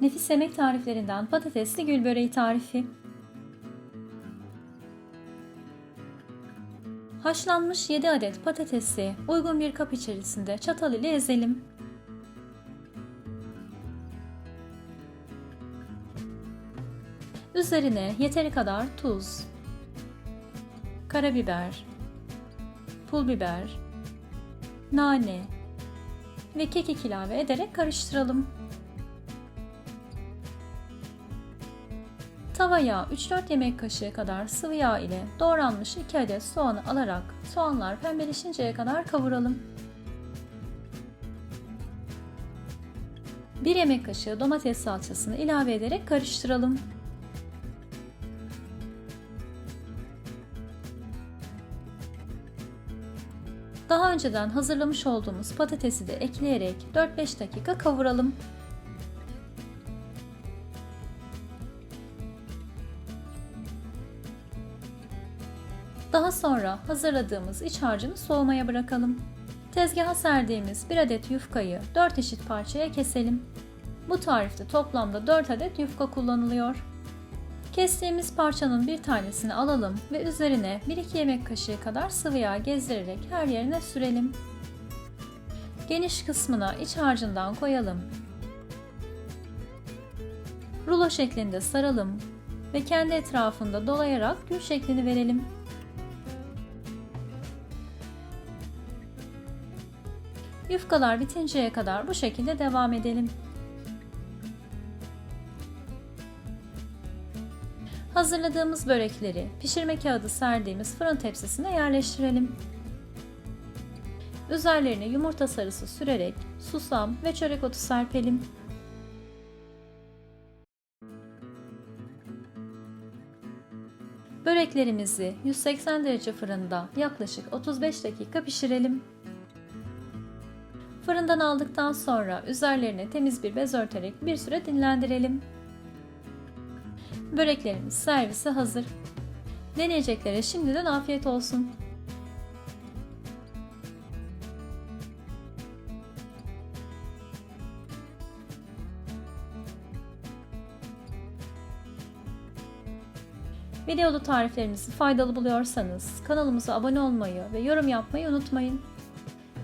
nefis yemek tariflerinden patatesli gül böreği tarifi. Haşlanmış 7 adet patatesi uygun bir kap içerisinde çatal ile ezelim. Üzerine yeteri kadar tuz, karabiber, pul biber, nane ve kekik ilave ederek karıştıralım. Tavaya 3-4 yemek kaşığı kadar sıvı yağ ile doğranmış 2 adet soğanı alarak soğanlar pembeleşinceye kadar kavuralım. 1 yemek kaşığı domates salçasını ilave ederek karıştıralım. Daha önceden hazırlamış olduğumuz patatesi de ekleyerek 4-5 dakika kavuralım. Daha sonra hazırladığımız iç harcını soğumaya bırakalım. Tezgaha serdiğimiz 1 adet yufkayı 4 eşit parçaya keselim. Bu tarifte toplamda 4 adet yufka kullanılıyor. Kestiğimiz parçanın bir tanesini alalım ve üzerine 1-2 yemek kaşığı kadar sıvı yağ gezdirerek her yerine sürelim. Geniş kısmına iç harcından koyalım. Rulo şeklinde saralım ve kendi etrafında dolayarak gül şeklini verelim. Yufkalar bitinceye kadar bu şekilde devam edelim. Hazırladığımız börekleri pişirme kağıdı serdiğimiz fırın tepsisine yerleştirelim. Üzerlerine yumurta sarısı sürerek susam ve çörek otu serpelim. Böreklerimizi 180 derece fırında yaklaşık 35 dakika pişirelim. Fırından aldıktan sonra üzerlerine temiz bir bez örterek bir süre dinlendirelim. Böreklerimiz servise hazır. Deneyeceklere şimdiden afiyet olsun. Videolu tariflerimizi faydalı buluyorsanız kanalımıza abone olmayı ve yorum yapmayı unutmayın.